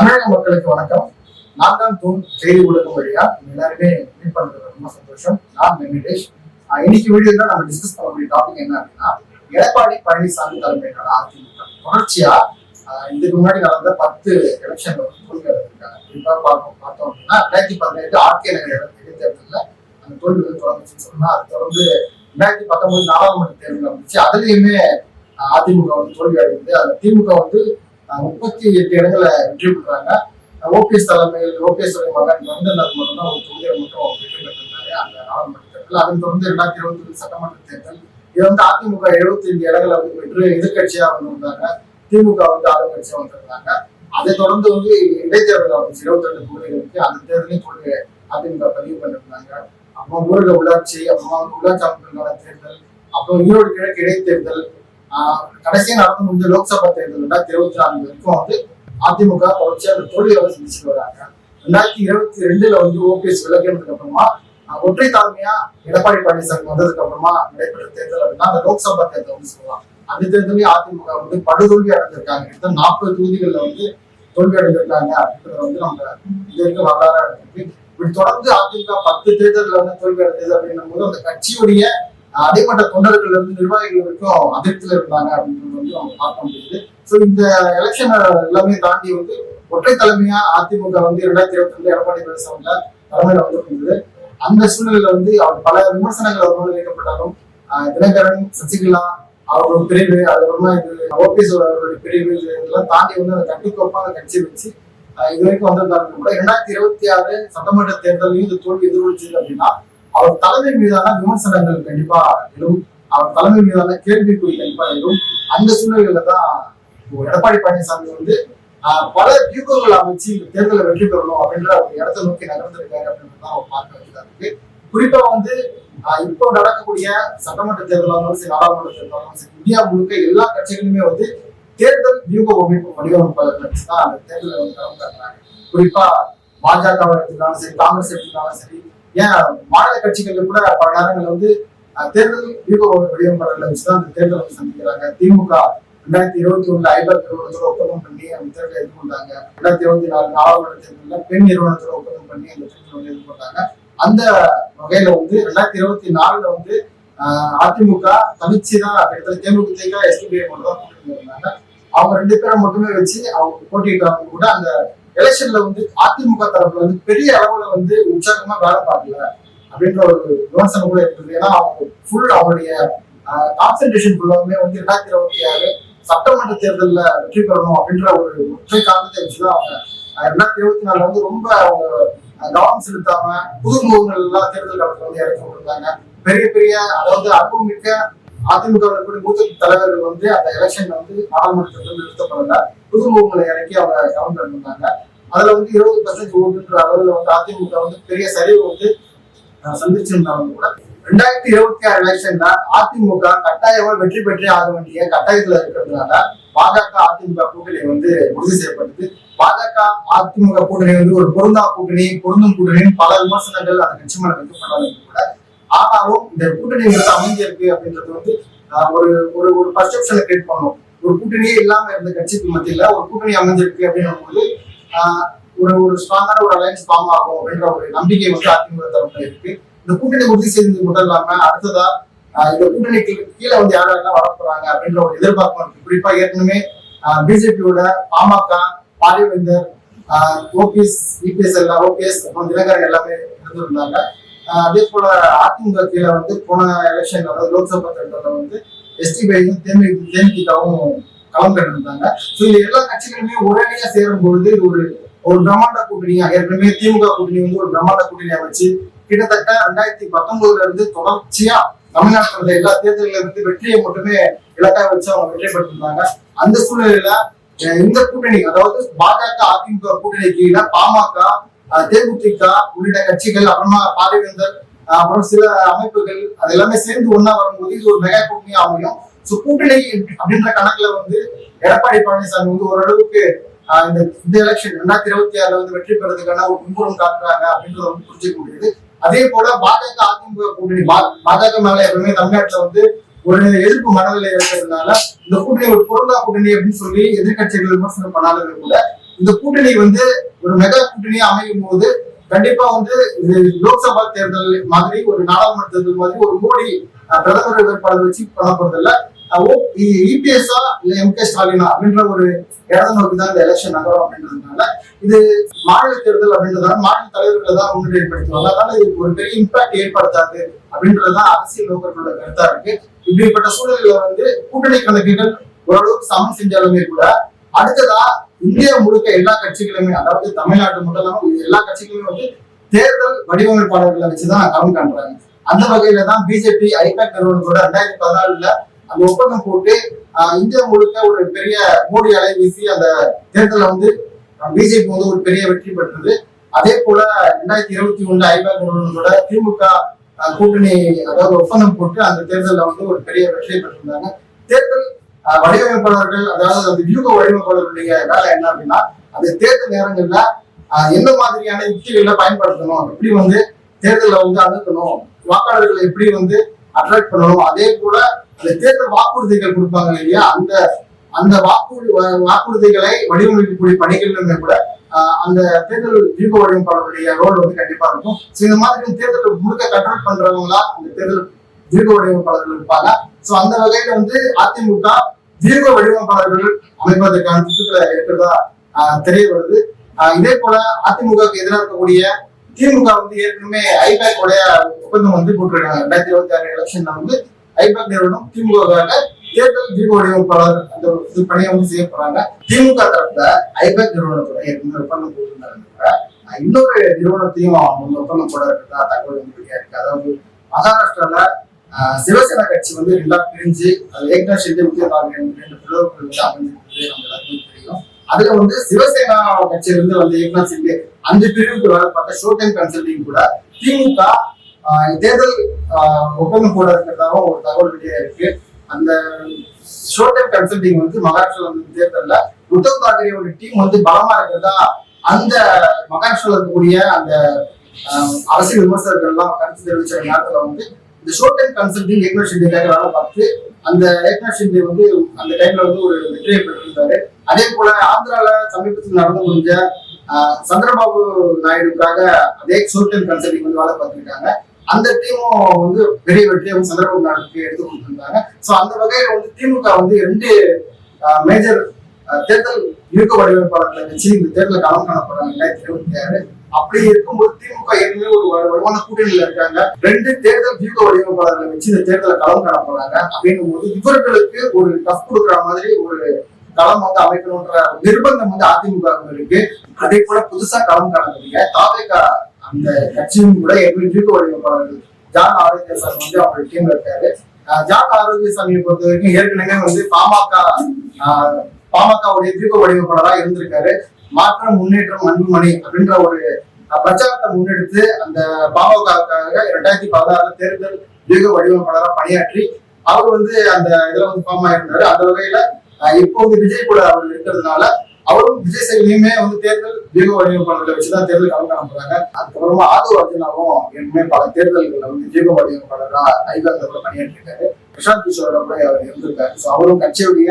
தமிழக மக்களுக்கு வணக்கம். நான் தான் தூண் செய்தி ஊடகம் வழியா. எல்லாருமே மீட் பண்றது ரொம்ப சந்தோஷம். நான் வெங்கடேஷ் இன்னைக்கு வீடியோல நம்ம டிஸ்கஸ் பண்ணக்கூடிய டாபிக் என்ன அப்படின்னா எடப்பாடி பழனிசாமி தலைமையிலான அதிமுக. தொடர்ச்சியா இதுக்கு முன்னாடி நடந்த பத்து எலெக்ஷன்ல வந்து தோல்வி குறிப்பா பார்ப்போம் பார்த்தோம் அப்படின்னா ரெண்டாயிரத்தி பதினெட்டு ஆர்கே நகர் இடைத்தேர்தலில் அந்த தோல்வி வந்து தொடர்ந்துச்சுன்னு சொன்னா அது தொடர்ந்து ரெண்டாயிரத்தி பத்தொன்பது நாடாளுமன்ற தேர்தல் வந்துச்சு அதுலயுமே அதிமுக வந்து தோல்வி அடைந்தது அந்த திமுக வந்து முப்பத்தி எட்டு இடங்களை வெற்றி பெற்றாங்க ஓபிஎஸ் தலைமையில் ஓபிஎஸ் மகன் ரங்கநாத் மட்டும் தான் ஒரு தொகுதியை மட்டும் வெற்றி பெற்றிருந்தாரு அந்த நாடாளுமன்ற தேர்தல் அதன் தொடர்ந்து ரெண்டாயிரத்தி இருபத்தி ஒன்று சட்டமன்ற தேர்தல். இது வந்து அதிமுக எழுபத்தி ஐந்து இடங்களை வந்து பெற்று எதிர்கட்சியா வந்திருந்தாங்க. திமுக வந்து ஆளுங்கட்சியா வந்திருந்தாங்க. அதை தொடர்ந்து வந்து இடைத்தேர்தல் வந்துச்சு இருபத்தி ரெண்டு தொகுதிகளுக்கு அந்த தேர்தலையும் தோல்வி அதிமுக பதிவு பண்ணிருந்தாங்க. அப்புறம் ஊரக உள்ளாட்சி அப்புறம் உள்ளாட்சி அமைப்புக்கான தேர்தல் அப்புறம் ஈரோடு கிழக்கு இடைத்தேர்தல் கடைசியா நடந்து முடிஞ்ச லோக்சபா தேர்தல் ரெண்டாயிரத்தி இருபத்தி நாலு வரைக்கும் வந்து அதிமுக தொடர்ச்சியா அந்த தோல்வியை சந்திச்சுட்டு வராங்க. ரெண்டாயிரத்தி இருபத்தி ரெண்டுல வந்து ஓபிஎஸ் விலகினதுக்கு அப்புறமா ஒற்றை தாழ்மையா எடப்பாடி பழனிசாமி வந்ததுக்கு அப்புறமா நடைபெற்ற தேர்தல் அப்படின்னா அந்த லோக்சபா தேர்தல் வந்து சொல்லலாம். அந்த தேர்தலையும் அதிமுக வந்து படுதோல்வி அடைஞ்சிருக்காங்க. கிட்ட நாற்பது தொகுதிகளில் வந்து தோல்வி அடைஞ்சிருக்காங்க அப்படின்றத வந்து நம்ம இது வரைக்கும் வரலாறு இப்படி தொடர்ந்து அதிமுக பத்து தேர்தலில் வந்து தோல்வி அடைஞ்சது அப்படின்னும் போது அந்த கட்சியுடைய ஆஹ் தொண்டர்கள் இருந்து நிர்வாகிகள் வரைக்கும் அதிருப்தியில இருந்தாங்க அப்படின்றது வந்து பார்க்க முடியுது. ஸோ இந்த எலெக்ஷன் எல்லாமே தாண்டி வந்து ஒற்றை தலைமையா அதிமுக வந்து இரண்டாயிரத்தி இருபத்தி ரெண்டு எடப்பாடி பழனிசாமி தலைமையில வந்து அந்த சூழ்நிலையில வந்து அவர் பல விமர்சனங்கள் அவர் மேல வைக்கப்பட்டாலும் தினகரன் சசிகலா அவரோட பிரிவு அதுக்கப்புறமா இது ஓபிஎஸ் அவருடைய பிரிவு இதெல்லாம் தாண்டி வந்து அந்த கட்டுக்கோப்பா அந்த கட்சி வச்சு இது வரைக்கும் வந்திருந்தாங்க கூட இரண்டாயிரத்தி இருபத்தி ஆறு சட்டமன்ற தேர்தலையும் இந்த தோல்வி எதிரொலிச்சது அப்படின்னா அவர் தலைமை மீதான விமர்சனங்கள் கண்டிப்பா எழும். அவர் தலைமை மீதான கேள்விக்குறி கண்டிப்பா எழும். அந்த சூழ்நிலையில தான் எடப்பாடி பழனிசாமி வந்து பல வியூகங்கள் அமைச்சு இந்த தேர்தலை வெற்றி பெறணும் அப்படின்ற ஒரு இடத்தை நோக்கி நகர்ந்திருக்காரு அப்படின்றது தான் அவர் பார்க்க வேண்டியதா இருக்கு குறிப்பா வந்து இப்போ நடக்கக்கூடிய சட்டமன்ற தேர்தலாக இருந்தாலும் சரி நாடாளுமன்ற தேர்தலாக இருந்தாலும் சரி இந்தியா முழுக்க எல்லா கட்சிகளுமே வந்து தேர்தல் வியூக அமைப்பு வடிவமைப்பாளர்கள் தான் அந்த தேர்தலை வந்து கலந்து குறிப்பா பாஜக எடுத்துக்கிட்டாலும் சரி காங்கிரஸ் எடுத்துக்கிட்டாலும் சரி ஏன் மாநில கட்சிகள் கூட பல நேரங்கள் வந்து தேர்தல் வியூக வடிவமைப்புகளை வச்சு தான் அந்த தேர்தலை வந்து சந்திக்கிறாங்க. திமுக ரெண்டாயிரத்தி இருபத்தி ஒண்ணுல ஐபர் நிறுவனத்தோட ஒப்பந்தம் பண்ணி அந்த தேர்தலை எதிர்கொண்டாங்க ரெண்டாயிரத்தி இருபத்தி நாலு நாடாளுமன்ற தேர்தலில் பெண் நிறுவனத்தோட ஒப்பந்தம் பண்ணி அந்த தேர்தலை வந்து எதிர்கொண்டாங்க அந்த வகையில வந்து ரெண்டாயிரத்தி இருபத்தி நாலுல வந்து அதிமுக தனிச்சு தான் கிட்டத்தட்ட தேமுதிக எஸ்டிபிஐ மட்டும் தான் போட்டிட்டு இருந்தாங்க அவங்க ரெண்டு பேரை மட்டுமே வச்சு அவங்க போட்டியிட்டவங்க கூட அந்த எலெக்ஷன்ல வந்து அதிமுக தரப்புல வந்து பெரிய அளவுல வந்து உற்சாகமா வேலை பார்க்கல அப்படின்ற ஒரு விமர்சனம் கூட இருக்குது ஏன்னா அவங்க ஃபுல் அவருடைய கான்சென்ட்ரேஷன் ஃபுல்லாமே வந்து ரெண்டாயிரத்தி இருபத்தி ஆறு சட்டமன்ற தேர்தலில் வெற்றி பெறணும் அப்படின்ற ஒரு ஒற்றை காரணத்தை வச்சுதான் அவங்க ரெண்டாயிரத்தி இருபத்தி நாலுல வந்து ரொம்ப அவங்க கவனம் செலுத்தாம புது முகங்கள் எல்லாம் தேர்தல் களத்துல வந்து இறக்கி விட்டுருந்தாங்க. பெரிய பெரிய அதாவது அனுபவமிக்க அதிமுக மூத்த தலைவர்கள் வந்து அந்த எலெக்ஷன்ல வந்து நாடாளுமன்றத்தில் நிறுத்தப்படல. புது முகங்களை இறக்கி அவங்க கவனம் பெற்றிருந்தாங்க அதுல வந்து இருபது பர்சன்ட் ஓட்டுன்ற அளவில் வந்து அதிமுக வந்து பெரிய சரிவு வந்து சந்திச்சிருந்தாங்க சந்திச்சிருந்தாலும் கூட ரெண்டாயிரத்தி இருபத்தி ஆறு எலெக்ஷன்ல அதிமுக கட்டாயமா வெற்றி பெற்றே ஆக வேண்டிய கட்டாயத்துல இருக்கிறதுனால பாஜக அதிமுக கூட்டணி வந்து உறுதி செய்யப்பட்டது. பாஜக அதிமுக கூட்டணி வந்து ஒரு பொருந்தா கூட்டணி பொருந்தும் கூட்டணின்னு பல விமர்சனங்கள் அந்த கட்சி மேல வைக்கப்பட்டாலும் கூட ஆனாலும் இந்த கூட்டணி வந்து அமைஞ்சிருக்கு அப்படின்றது வந்து ஒரு ஒரு ஒரு பர்செப்ஷனை கிரியேட் பண்ணும். ஒரு கூட்டணியே இல்லாம இருந்த கட்சிக்கு மத்தியில ஒரு கூட்டணி அமைஞ்சிருக்கு அப்படின்னும் போது ஒரு ஒரு ஸ்ட்ராங்கான ஒரு அலையன்ஸ் ஃபார்ம் ஆகும் அப்படின்ற ஒரு நம்பிக்கை வந்து அதிமுக தரப்புல இருக்கு. இந்த கூட்டணி உறுதி செய்தது மட்டும் இல்லாம அடுத்ததா இந்த கூட்டணிக்கு கீழே வந்து யாரெல்லாம் வரப்போறாங்க அப்படின்ற ஒரு எதிர்பார்ப்பு இருக்கு. குறிப்பா ஏற்கனவே பிஜேபியோட பாமக பாரிவேந்தர் ஓபிஎஸ் இபிஎஸ் எல்லாம் ஓபிஎஸ் அப்புறம் தினகரன் எல்லாமே இருந்திருந்தாங்க. அதே போல அதிமுக கீழே வந்து போன எலெக்ஷன் அதாவது லோக்சபா தேர்தலில் வந்து எஸ்டிபிஐயும் தேமுதி தேமுதிகவும் களம் கண்டிருந்தாங்க ஸோ இந்த எல்லா கட்சிகளுமே உடனடியாக சேரும் பொழுது இது ஒரு ஒரு பிரம்மாண்ட கூட்டணியா ஏற்கனவே திமுக கூட்டணி வந்து ஒரு பிரம்மாண்ட கூட்டணியா வச்சு கிட்டத்தட்ட ரெண்டாயிரத்தி பத்தொன்பதுல இருந்து தொடர்ச்சியா தமிழ்நாட்டில் இருந்த எல்லா தேர்தலில் இருந்து வெற்றியை மட்டுமே இலக்கா வச்சு அவங்க வெற்றி பெற்றிருந்தாங்க. அந்த சூழ்நிலையில இந்த கூட்டணி அதாவது பாஜக அதிமுக கூட்டணி கீழே பாமக தேமுதிக உள்ளிட்ட கட்சிகள் அப்புறமா பாரிவேந்தர் அப்புறம் சில அமைப்புகள் அது எல்லாமே சேர்ந்து ஒன்னா வரும்போது இது ஒரு மெகா கூட்டணி அமையும் ஸோ கூட்டணி அப்படின்ற கணக்குல வந்து எடப்பாடி பழனிசாமி வந்து ஓரளவுக்கு இந்த இந்த எலெக்ஷன் ரெண்டாயிரத்தி இருபத்தி ஆறுல வந்து வெற்றி பெறதுக்கான ஒரு முன்புறம் காட்டுறாங்க அப்படின்றத வந்து புரிஞ்சுக்க முடியுது அதே போல பாஜக அதிமுக கூட்டணி பாஜக மேல எப்பவுமே தமிழ்நாட்டுல வந்து ஒரு எதிர்ப்பு மனநிலை இருக்கிறதுனால இந்த கூட்டணி ஒரு பொருந்தா கூட்டணி அப்படின்னு சொல்லி எதிர்கட்சிகள் விமர்சனம் பண்ணாலும் கூட இந்த கூட்டணி வந்து ஒரு மெகா கூட்டணியா அமையும் போது கண்டிப்பா வந்து இது லோக்சபா தேர்தல் மாதிரி ஒரு நாடாளுமன்ற தேர்தல் மாதிரி ஒரு மோடி பிரதமர் வேட்பாளர் வச்சு பண்ண போறதில்ல இபிஎஸ்ஆ இல்ல எம் கே ஸ்டாலினா அப்படின்ற ஒரு இடத்தை நோக்கி தான் இந்த எலெக்ஷன் நகரம் அப்படின்றதுனால இது மாநில தேர்தல் அப்படின்றதால மாநில தலைவர்களை தான் முன்னிலைப்படுத்துவாங்க. அதனால இது ஒரு பெரிய இம்பாக்ட் ஏற்படுத்தாது அப்படின்றதுதான் அரசியல் நோக்கர்களோட கருத்தா இருக்கு. இப்படிப்பட்ட சூழல்ல வந்து கூட்டணி கணக்குகள் ஓரளவுக்கு சமன் செஞ்சாலுமே கூட அடுத்ததா இந்தியா முழுக்க எல்லா கட்சிகளுமே அதாவது தமிழ்நாட்டு மட்டும் இல்லாம எல்லா கட்சிகளுமே வந்து தேர்தல் வடிவமைப்பாளர்களை வச்சுதான் கவனம் காண்றாங்க அந்த வகையில தான் பிஜேபி ஐபேக் நிறுவனத்தோட ரெண்டாயிரத்தி பதினாலுல அந்த ஒப்பந்தம் போட்டு இந்தியா முழுக்க ஒரு பெரிய மோடி அலை வீசி அந்த தேர்தலில் வந்து பிஜேபி வந்து ஒரு பெரிய வெற்றி பெற்றது. அதே போல ரெண்டாயிரத்தி இருபத்தி ஒண்ணு ஐபேக் நிறுவனத்தோட திமுக கூட்டணி அதாவது ஒப்பந்தம் போட்டு அந்த தேர்தலில் வந்து ஒரு பெரிய வெற்றியை பெற்றிருந்தாங்க. தேர்தல் வடிவமைப்பாளர்கள் அதாவது அந்த வியூக வடிவமைப்பாளர்களுடைய வேலை என்ன அப்படின்னா அந்த தேர்தல் நேரங்கள்ல எந்த மாதிரியான யுக்திகளை பயன்படுத்தணும் எப்படி வந்து தேர்தலில் வந்து அணுகணும் வாக்காளர்களை எப்படி வந்து அட்ராக்ட் பண்ணணும் அதே போல அந்த தேர்தல் வாக்குறுதிகள் கொடுப்பாங்க இல்லையா அந்த அந்த வாக்குறுதி வாக்குறுதிகளை வடிவமைக்கக்கூடிய பணிகள்லுமே கூட அந்த தேர்தல் வியூக வடிவமைப்பாளருடைய ரோல் வந்து கண்டிப்பா இருக்கும். ஸோ இந்த மாதிரி தேர்தல் முழுக்க கண்ட்ரோல் பண்றவங்களா அந்த தேர்தல் தீர்க்க வடிவமைப்பாளர்கள் இருப்பாங்க. ஸோ அந்த வகையில வந்து அதிமுக தீர்க்க வடிவமைப்பாளர்கள் அமைப்பதற்கான திட்டத்துல இருக்கிறதா தெரிய வருது இதே போல அதிமுகவுக்கு எதிராக இருக்கக்கூடிய திமுக வந்து ஏற்கனவே ஐபேக் உடைய ஒப்பந்தம் வந்து போட்டிருக்காங்க. ரெண்டாயிரத்தி இருபத்தி ஆறு எலெக்ஷன்ல வந்து ஐபேக் நிறுவனம் திமுகவுக்காக தேர்தல் தீர்க்க வடிவமைப்பாளர் அந்த இது பணியை வந்து செய்ய போறாங்க. திமுக தரப்புல ஐபேக் நிறுவனத்தோட ஏற்கனவே ஒப்பந்தம் போட்டிருந்தாங்க. இன்னொரு நிறுவனத்தையும் அவங்க ஒப்பந்தம் போட இருக்கிறதா தகவல் வந்து இருக்கு அதாவது மகாராஷ்டிரால சிவசேனா கட்சி வந்து ரெண்டா பிரிஞ்சு அது ஷெட்டி ஷிண்டே தாக்கரே ரெண்டு பிளவுகள் வந்து அமைஞ்சிருக்கு நம்ம எல்லாருக்கும் தெரியும். அதுல வந்து சிவசேனா கட்சியிலிருந்து வந்து ஏக்நாத் ஷிண்டே அஞ்சு பிரிவுக்கு வேலை ஷோ டைம் கன்சல்டிங் கூட திமுக ஆஹ், தேர்தல் ஆஹ், ஒப்பந்தம் போட இருக்கிறதாகவும் ஒரு தகவல் வெளியே இருக்கு அந்த ஷோ டைம் கன்சல்டிங் வந்து மகாராஷ்டிரா வந்து தேர்தலில் உத்தவ் தாக்கரேயோட டீம் வந்து பலமா இருக்கிறதா அந்த மகாராஷ்டிரால இருக்கக்கூடிய அந்த ஆஹ், அரசியல் விமர்சகர்கள் எல்லாம் கருத்து தெரிவிச்ச நேரத்துல வந்து இந்த ஷோ டைம் கன்சல்டிங் ஏக்நாத் ஷிண்டேக்காக வேலை பார்த்து அந்த ஏக்நாத் ஷிண்டே வந்து அந்த டைம்ல வந்து ஒரு வெற்றியை பெற்றிருந்தாரு அதே போல ஆந்திரால சமீபத்தில் நடந்து முடிஞ்ச சந்திரபாபு நாயுடுக்காக அதே ஷோ டைம் கன்சல்டிங் வந்து வேலை பார்த்திருக்காங்க. அந்த டீமும் வந்து பெரிய வெற்றியை வந்து சந்திரபாபு நாயுடுக்கு எடுத்து கொடுத்திருந்தாங்க. ஸோ அந்த வகையில வந்து திமுக வந்து ரெண்டு மேஜர் தேர்தல் இருக்க வடிவமைப்பாளர்களை வச்சு இந்த தேர்தல களம் காணப்படுறாங்க ரெண்டாயிரத்தி இருபத்தி ஆறு அப்படி இருக்கும்போது திமுக ஏற்கனவே ஒரு வருமான வலுவான கூட்டணியில இருக்காங்க. ரெண்டு தேர்தல் வியூக வடிவமைப்பாளர்களை வச்சு இந்த தேர்தலை களம் காணப்படுறாங்க அப்படின்னும் போது இவர்களுக்கு ஒரு டஃப் கொடுக்குற மாதிரி ஒரு களம் வந்து அமைக்கணும்ன்ற நிர்பந்தம் வந்து அதிமுக இருக்கு. அதே போல புதுசா களம் காணக்கூடிய தாவேகா அந்த கட்சியும் கூட எப்படி வியூக வடிவமைப்பாளர்கள் ஜான் ஆரோக்கியசாமி வந்து அவருடைய டீம்ல இருக்காரு. அஹ் ஜான் ஆரோக்கியசாமியை பொறுத்த வரைக்கும் ஏற்கனவே வந்து பாமக ஆஹ் பாமகவுடைய தீப வடிவமைப்பாளரா இருந்திருக்காரு. மாற்றம் முன்னேற்றம் அன்புமணி அப்படின்ற ஒரு பிரச்சாரத்தை முன்னெடுத்து அந்த பாமகவுக்காக இரண்டாயிரத்தி பதினாறு தேர்தல் தீப வடிவமைப்பாளரா பணியாற்றி அவர் வந்து அந்த இதுல வந்து ஃபார்ம் ஆயிருந்தாரு. அந்த வகையில இப்போ வந்து விஜய் கூட அவர் இருக்கிறதுனால அவரும் விஜய் செயலியுமே வந்து தேர்தல் தீப வடிவமைப்பாளர்களை வச்சுதான் தேர்தல் கலந்து அனுப்புறாங்க அதுக்கப்புறமா ஆதவ அர்ஜுனாவும் ஏற்கனவே பல தேர்தல்கள்ல வந்து தீப வடிவமைப்பாளராக ஐகாந்தில் பணியாற்றிருக்காரு. பிரசாந்த் கிஷோரோட கூட அவர் இருந்திருக்காரு. ஸோ அவரும் கட்சியுடைய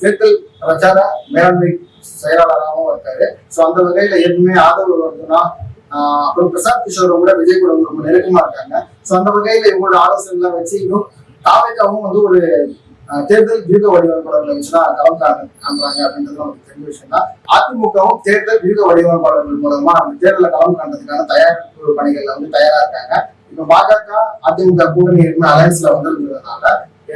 தேர்தல் பிரச்சார மேலாண்மை செயலாளராகவும் இருக்காரு. ஸோ அந்த வகையில ஏற்கனவே ஆதரவு வருதுன்னா அப்புறம் பிரசாத் கிஷோரும் கூட விஜய் கூட ரொம்ப நெருக்கமா இருக்காங்க. ஸோ அந்த வகையில இவங்களோட ஆலோசனை வச்சு இன்னும் தாவேக்காவும் வந்து ஒரு தேர்தல் வியூக வடிவமைப்பாளர்கள் வச்சுதான் களம் காண்றாங்க அப்படின்றது நமக்கு தெரிஞ்ச விஷயம் தான். அதிமுகவும் தேர்தல் வியூக வடிவமைப்பாளர்கள் மூலமா அந்த தேர்தலை களம் காண்றதுக்கான தயாரிப்பு பணிகள்ல வந்து தயாரா இருக்காங்க. இப்ப பாஜக அதிமுக கூட்டணி ஏற்கனவே அலையன்ஸ்ல வந்திருந்ததுனால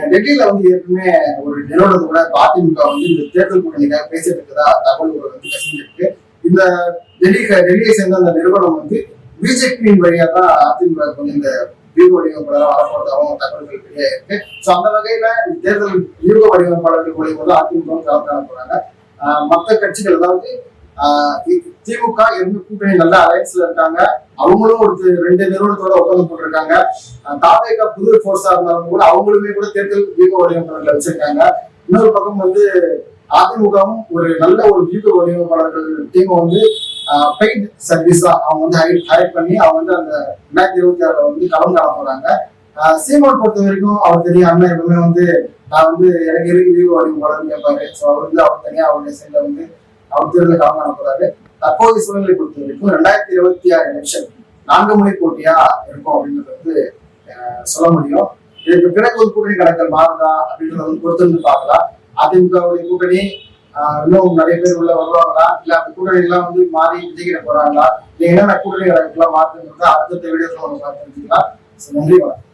டெல்லியில வந்து ஏற்கனவே ஒரு நிறுவனம் கூட அதிமுக வந்து இந்த தேர்தல் கூட்டணிக்காக பேசிட்டு இருக்கதா தகவல்கள் வந்து கசிஞ்சிருக்கு. இந்த டெல்லி டெல்லியை சேர்ந்த அந்த நிறுவனம் வந்து பிஜேபியின் வழியா தான் அதிமுக வந்து இந்த வியூக வடிவமைப்பாளராக வரப்போறதாகவும் தகவல்கள் வெளியே இருக்கு ஸோ அந்த வகையில இந்த தேர்தல் வியூக வடிவமைப்பாளர்கள் மூலியமா தான் அதிமுக களம் காண போறாங்க மற்ற கட்சிகள் அதாவது திமுக எந்த கூட்டணி நல்ல அலையன்ஸ்ல இருக்காங்க. அவங்களும் ஒரு ரெண்டு நிறுவனத்தோட ஒப்பந்தம் போட்டிருக்காங்க. ஆஹ் தாவேகா புது போர்ஸா இருந்தாலும் கூட அவங்களுமே கூட தேர்தல் வியூக வடிவமைப்பாளர்கள் வச்சிருக்காங்க. இன்னொரு பக்கம் வந்து அதிமுகவும் ஒரு நல்ல ஒரு வியூக வடிவமைப்பாளர்கள் டீம் வந்து பெய்ட் சர்வீஸா அவங்க வந்து ஹைட் ஹைட் பண்ணி அவங்க வந்து அந்த ரெண்டாயிரத்தி இருபத்தி ஆறுல வந்து களம் காண போறாங்க. சீமான் பொறுத்த வரைக்கும் அவர் தெரியும் அண்ணன் எப்பவுமே வந்து நான் வந்து எனக்கு இருக்கு வியூக வடிவமைப்பாளர்னு கேட்பாரு ஸோ அவர் வந்து அவர் தனியா அவருடைய சைட்ல வந்து அவர் தேர்தலில் களம் போறாரு தற்போதைய சூழ்நிலை பொறுத்த வரைக்கும் ரெண்டாயிரத்தி இருபத்தி ஆறு எலெக்ஷன் நான்கு முனை போட்டியா இருக்கும் அப்படின்றது வந்து அஹ், சொல்ல முடியும். இதுக்கு பிறகு ஒரு கூட்டணி கணக்கல் மாறுதா அப்படின்றத வந்து பொறுத்து வந்து பார்க்கலாம். அதிமுகவுடைய கூட்டணி ஆஹ், இன்னும் நிறைய பேர் உள்ள வருவாங்களா? இல்ல அந்த கூட்டணி எல்லாம் வந்து மாறி விஜய்கிட்ட போறாங்களா? இல்ல என்னென்ன கூட்டணி கணக்கெல்லாம் மாற்றுங்கிறத அடுத்த வீடியோ நம்ம தெரிஞ்சுக்கலாம். நன்றி வணக்கம்.